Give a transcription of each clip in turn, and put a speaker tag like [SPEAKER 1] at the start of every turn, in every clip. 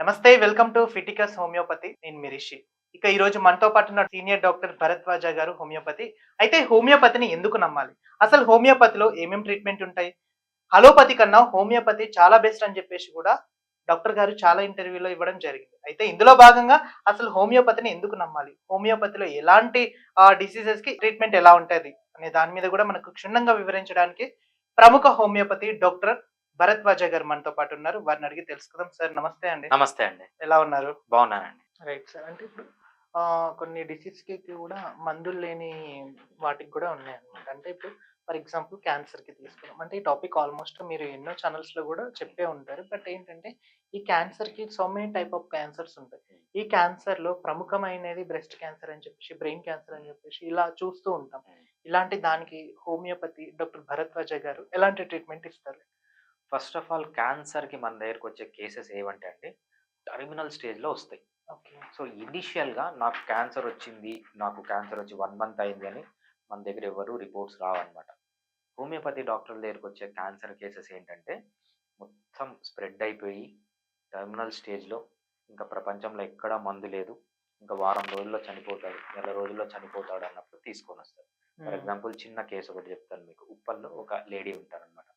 [SPEAKER 1] నమస్తే welcome to ఫిటికస్ homeopathy. నేను మిరిషి ఇక ఈ రోజు మనతో పాటు ఉన్న సీనియర్ డాక్టర్ భరద్వాజ గారు హోమియోపతి. అయితే హోమియోపతిని ఎందుకు నమ్మాలి? అసలు హోమియోపతిలో ఏమేం ట్రీట్మెంట్ ఉంటాయి? అలోపతి కన్నా హోమియోపతి చాలా బెస్ట్ అని చెప్పేసి కూడా డాక్టర్ గారు చాలా ఇంటర్వ్యూలో ఇవ్వడం జరిగింది. అయితే ఇందులో భాగంగా అసలు హోమియోపతిని ఎందుకు నమ్మాలి? హోమియోపతిలో ఎలాంటి డిసీజెస్కి ట్రీట్మెంట్ ఎలా ఉంటుంది? అనే దాని మీద కూడా మనకు క్షుణ్ణంగా వివరించడానికి ప్రముఖ హోమియోపతి డాక్టర్ భరద్వాజ గారు మనతో పాటు ఉన్నారు. వారిని అడిగి తెలుసుకుందాం. సార్ నమస్తే అండి.
[SPEAKER 2] నమస్తే అండి.
[SPEAKER 1] ఎలా ఉన్నారు?
[SPEAKER 2] బాగున్నానండి.
[SPEAKER 1] Right sir. అంటే ఇప్పుడు కొన్ని డిసీజ్కి కూడా మందులు లేని వాటికి కూడా ఉన్నాయి అనమాట అంటే ఇప్పుడు ఫర్ ఎగ్జాంపుల్ క్యాన్సర్కి తీసుకున్నాం. అంటే ఈ టాపిక్ ఆల్మోస్ట్ మీరు ఎన్నో ఛానల్స్లో కూడా చెప్పే ఉంటారు. బట్ ఏంటంటే ఈ క్యాన్సర్కి so many type of cancers ఉంటాయి. ఈ క్యాన్సర్లో ప్రముఖమైనది బ్రెస్ట్ క్యాన్సర్ అని చెప్పేసి బ్రెయిన్ క్యాన్సర్ అని చెప్పేసి ఇలా చూస్తూ ఉంటాం. ఇలాంటి దానికి హోమియోపతి డాక్టర్ భరద్వాజ గారు ఎలాంటి ట్రీట్మెంట్ ఇస్తారు?
[SPEAKER 2] ఫస్ట్ ఆఫ్ ఆల్ క్యాన్సర్కి మన దగ్గరకు వచ్చే కేసెస్ ఏవంటే అండి టర్మినల్ స్టేజ్లో వస్తాయి.
[SPEAKER 1] ఓకే.
[SPEAKER 2] సో ఇనిషియల్గా నాకు క్యాన్సర్ వచ్చింది నాకు క్యాన్సర్ వచ్చి వన్ మంత్ అయింది అని మన దగ్గర ఎవరు రిపోర్ట్స్ రావన్నమాట. హోమియోపతి డాక్టర్ల దగ్గరకు వచ్చే క్యాన్సర్ కేసెస్ ఏంటంటే మొత్తం స్ప్రెడ్ అయిపోయి టర్మినల్ స్టేజ్లో ఇంకా ప్రపంచంలో ఎక్కడా మందు లేదు. ఇంకా వారం రోజుల్లో చనిపోతాడు నెల రోజుల్లో చనిపోతాడు అన్నప్పుడు తీసుకొని వస్తారు. ఫర్ ఎగ్జాంపుల్ చిన్న కేసు ఒకటి చెప్తాను మీకు. ఉప్పల్లో ఒక లేడీ ఉంటారనమాట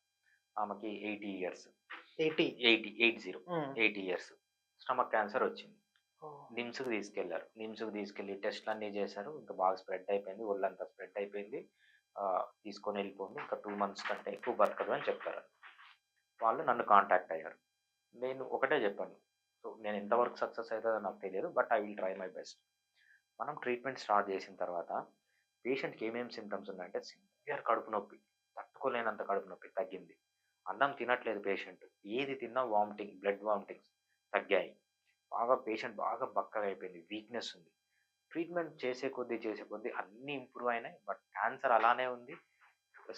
[SPEAKER 2] ఆమెకి eighty years.
[SPEAKER 1] Eighty?
[SPEAKER 2] Eighty eight zero. Eighty years. Stomach cancer వచ్చింది. నిమ్స్కి తీసుకెళ్ళారు. నిమ్స్కి తీసుకెళ్ళి టెస్ట్లు అన్నీ చేశారు. ఇంకా బాగా స్ప్రెడ్ అయిపోయింది. ఒళ్ళంతా స్ప్రెడ్ అయిపోయింది. తీసుకొని వెళ్ళిపోయింది ఇంకా టూ మంత్స్ కంటే ఎక్కువ బతకదు అని చెప్తారు వాళ్ళు నన్ను కాంటాక్ట్ అయ్యారు. నేను ఒకటే చెప్పాను. సో నేను ఎంతవరకు సక్సెస్ అవుతుందో నాకు తెలియదు. But I will try my best. మనం ట్రీట్మెంట్ స్టార్ట్ చేసిన తర్వాత పేషెంట్కి ఏమేమి సిమ్టమ్స్ ఉన్నాయంటే సివియర్ కడుపు నొప్పి. తట్టుకోలేనంత కడుపు నొప్పి తగ్గింది. అన్నం తినట్లేదు పేషెంట్ ఏది తిన్నా వామిటింగ్ బ్లడ్ వామిటింగ్స్ తగ్గాయి. బాగా పేషెంట్ బాగా బక్కగా అయిపోయింది. వీక్నెస్ ఉంది. ట్రీట్మెంట్ చేసే కొద్దీ చేసే కొద్దీ అన్నీ ఇంప్రూవ్ అయినాయి. బట్ క్యాన్సర్ అలానే ఉంది.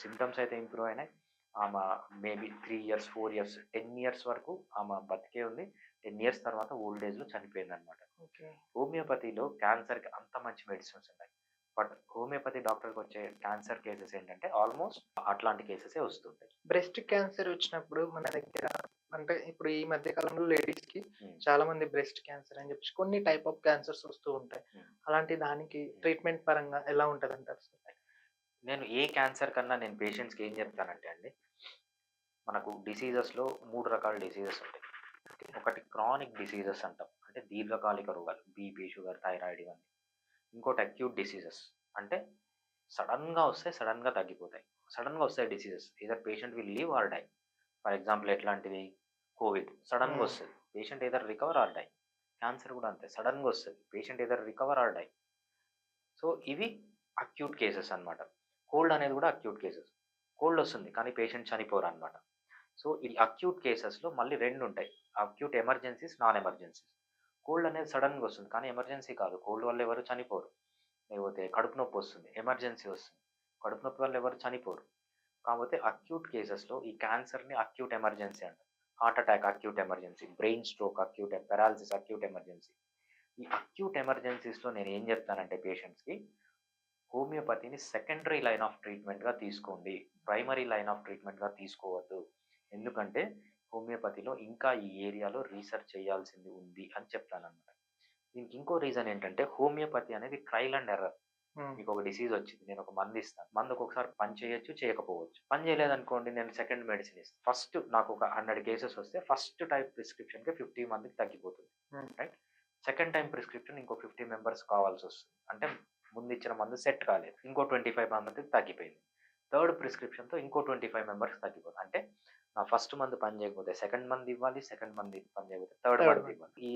[SPEAKER 2] సిమ్టమ్స్ అయితే ఇంప్రూవ్ అయినాయి. ఆమె maybe three years four years ten years వరకు ఆమె బతికే ఉంది. టెన్ ఇయర్స్ తర్వాత ఓల్డ్ ఏజ్లో చనిపోయింది అనమాట
[SPEAKER 1] ఓకే
[SPEAKER 2] హోమియోపతిలో క్యాన్సర్కి అంత మంచి మెడిసిన్స్ ఉన్నాయి. బట్ హోమియోపతి డాక్టర్కి వచ్చే క్యాన్సర్ కేసెస్ ఏంటంటే ఆల్మోస్ట్ అట్లాంటి కేసెసే వస్తుంటాయి
[SPEAKER 1] బ్రెస్ట్ క్యాన్సర్ వచ్చినప్పుడు మన దగ్గర అంటే ఇప్పుడు ఈ మధ్య కాలంలో
[SPEAKER 2] లేడీస్కి.
[SPEAKER 1] చాలా మంది బ్రెస్ట్ క్యాన్సర్ అని చెప్పేసి కొన్ని టైప్ ఆఫ్ క్యాన్సర్స్ వస్తూ ఉంటాయి. అలాంటి దానికి ట్రీట్మెంట్ పరంగా ఎలా ఉంటది అంటారు
[SPEAKER 2] నేను ఏ క్యాన్సర్ కన్నా నేను పేషెంట్స్కి ఏం చెప్తానంటే అండి మనకు డిసీజెస్లో మూడు రకాల డిసీజెస్ ఉంటాయి. ఒకటి క్రానిక్ డిసీజెస్ అంటాం. అంటే దీర్ఘకాలిక రోగాలు బీపీ షుగర్ థైరాయిడ్ ఇవన్నీ. ఇంకోటి అక్యూట్ డిసీజెస్ అంటే సడన్గా వస్తే సడన్గా తగ్గిపోతాయి. సడన్గా వస్తాయి diseases either patient will leave or die for example ఎట్లాంటివి Covid సడన్గా. వస్తుంది. Patient either recover or die cancer కూడా అంతే. సడన్గా వస్తుంది. Patient either recover or die so ఇవి అక్యూట్ కేసెస్ అన్నమాట. కోల్డ్ అనేది కూడా అక్యూట్ కేసెస్ కోల్డ్ వస్తుంది కానీ పేషెంట్ చనిపోరు అనమాట సో ఈ అక్యూట్ కేసెస్లో మళ్ళీ రెండు ఉంటాయి acute emergencies non emergencies cold అనేది సడన్గా వస్తుంది. కానీ ఎమర్జెన్సీ కాదు. కోల్డ్ వల్ల ఎవరు చనిపోరు. లేకపోతే కడుపు నొప్పి వస్తుంది. ఎమర్జెన్సీ వస్తుంది. కడుపు నొప్పి వల్ల ఎవరు చనిపోరు. కాకపోతే అక్యూట్ కేసెస్లో ఈ క్యాన్సర్ని అక్యూట్ ఎమర్జెన్సీ అంటారు. Heart attack acute emergency brain stroke acute paralysis acute emergency ఈ అక్యూట్ ఎమర్జెన్సీస్లో నేను ఏం చెప్తానంటే పేషెంట్స్కి హోమియోపతిని సెకండరీ లైన్ ఆఫ్ ట్రీట్మెంట్గా తీసుకోండి. ప్రైమరీ లైన్ ఆఫ్ ట్రీట్మెంట్గా తీసుకోవద్దు. ఎందుకంటే హోమియోపతిలో ఇంకా ఈ ఏరియాలో రీసెర్చ్ చేయాల్సింది ఉంది అని చెప్తాను అనమాట దీనికి ఇంకో రీజన్ ఏంటంటే హోమియోపతి అనేది ట్రయల్ అండ్ ఎర్రర్. మీకు ఒక డిసీజ్ వచ్చింది నేను ఒక మందు ఇస్తాను మందు ఒక్కొక్కసారి పని చేయొచ్చు చేయకపోవచ్చు. పని చేయలేదనుకోండి నేను సెకండ్ మెడిసిన్ ఇస్తాను. ఫస్ట్ నాకు ఒక హండ్రెడ్ కేసెస్ వస్తే ఫస్ట్ టైప్ ప్రిస్క్రిప్షన్కి ఫిఫ్టీ మందికి తగ్గిపోతుంది. రైట్? సెకండ్ టైం ప్రిస్క్రిప్షన్ ఇంకో ఫిఫ్టీ మెంబర్స్ కావాల్సి వస్తుంది. అంటే ముందు ఇచ్చిన మందు సెట్ కాలేదు ఇంకో ట్వంటీ ఫైవ్ మందికి తగ్గిపోయింది. థర్డ్ ప్రిస్క్రిప్షన్తో ఇంకో ట్వంటీ ఫైవ్ మెంబర్స్ తగ్గిపోతుంది. అంటే నా ఫస్ట్ మంత్ పని చేయకపోతే సెకండ్ మంత్ ఇవ్వాలి సెకండ్ మంత్ పని చేయకపోతే థర్డ్ మంత్. ఇవ్వాలి. ఈ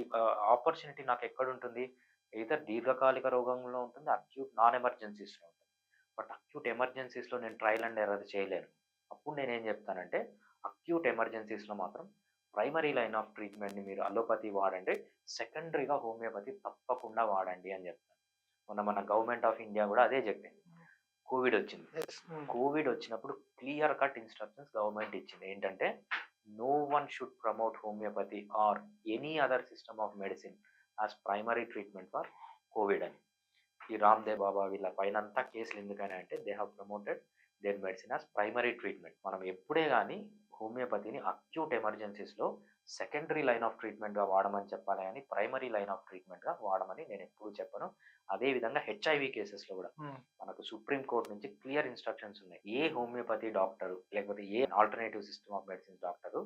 [SPEAKER 2] ఆపర్చునిటీ నాకు ఎక్కడ ఉంటుంది ఇతర దీర్ఘకాలిక రోగంలో ఉంటుంది అక్యూట్ నాన్ ఎమర్జెన్సీస్లో ఉంటుంది. బట్ అక్యూట్ ఎమర్జెన్సీస్లో నేను ట్రయల్ అండ్ ఎర్రర్ చేయలేను. అప్పుడు నేను ఏం చెప్తానంటే అక్యూట్ ఎమర్జెన్సీస్లో మాత్రం ప్రైమరీ లైన్ ఆఫ్ ట్రీట్మెంట్ని మీరు అలోపతి వాడండి. సెకండరీగా హోమియోపతి తప్పకుండా వాడండి అని చెప్తాను. మొన్న మన గవర్నమెంట్ ఆఫ్ ఇండియా కూడా అదే చెప్పింది. కోవిడ్ వచ్చింది.
[SPEAKER 1] Hmm.
[SPEAKER 2] కోవిడ్ వచ్చినప్పుడు క్లియర్ కట్ ఇన్స్ట్రక్షన్స్ గవర్నమెంట్ ఇచ్చింది ఏంటంటే no one should promote homeopathy or any other system of medicine as primary treatment for covid అని ఈ రామ్దేవ్ బాబా వీళ్ళ పైన అంతా కేసులు ఎందుకని అంటే they have promoted their medicine as primary treatment మనం ఎప్పుడే కానీ హోమియోపతిని అక్యూట్ ఎమర్జెన్సీస్లో సెకండరీ లైన్ ఆఫ్ ట్రీట్మెంట్గా వాడమని చెప్పాలి కానీ ప్రైమరీ లైన్ ఆఫ్ ట్రీట్మెంట్గా వాడమని నేను ఎప్పుడు చెప్పను. అదేవిధంగా హెచ్ఐవి కేసెస్లో కూడా మనకు సుప్రీం కోర్ట్ నుంచి క్లియర్ ఇన్స్ట్రక్షన్స్ ఉన్నాయి. ఏ హోమియోపతి డాక్టర్ లేకపోతే ఏ alternative system of medicine doctor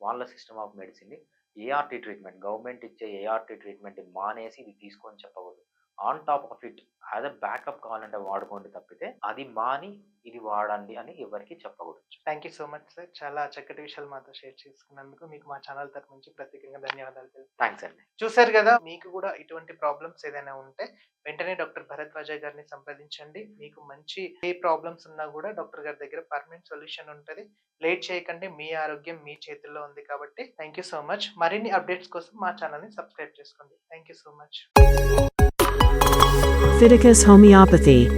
[SPEAKER 2] వాళ్ళ system of medicine ART treatment government ఇచ్చే ఏఆర్టీ ట్రీట్మెంట్ మానేసి ఇది తీసుకొని చెప్పకూడదు. On top of it as a backup కావాలంటే వాడుకోండి తప్పితే అది మాని ఇది వాడండి అని ఎవరికి చెప్పకూడదు.
[SPEAKER 1] Thank you so much sir చాలా చక్కటి విషయాలు మాతో షేర్ చేసుకున్నందుకు మీకు మా ఛానల్ తరఫు నుంచి ప్రత్యేకంగా ధన్యవాదాలు
[SPEAKER 2] థ్యాంక్స్ అండి.
[SPEAKER 1] చూశారు కదా మీకు కూడా ఇటువంటి ప్రాబ్లమ్స్ ఏదైనా ఉంటే వెంటనే డాక్టర్ భరత్ వాజయ్ గారిని సంప్రదించండి. మీకు మంచి ఏ ప్రాబ్లమ్స్ ఉన్నా కూడా డాక్టర్ గారి దగ్గర పర్మనెంట్ సొల్యూషన్ ఉంటుంది. లేట్ చేయకండి మీ ఆరోగ్యం మీ చేతుల్లో ఉంది కాబట్టి. థ్యాంక్ యూ సో మచ్ మరిన్ని అప్డేట్స్ కోసం మా ఛానల్ని సబ్స్క్రైబ్ చేసుకోండి. Thank you so much
[SPEAKER 3] Fiticus Homeopathy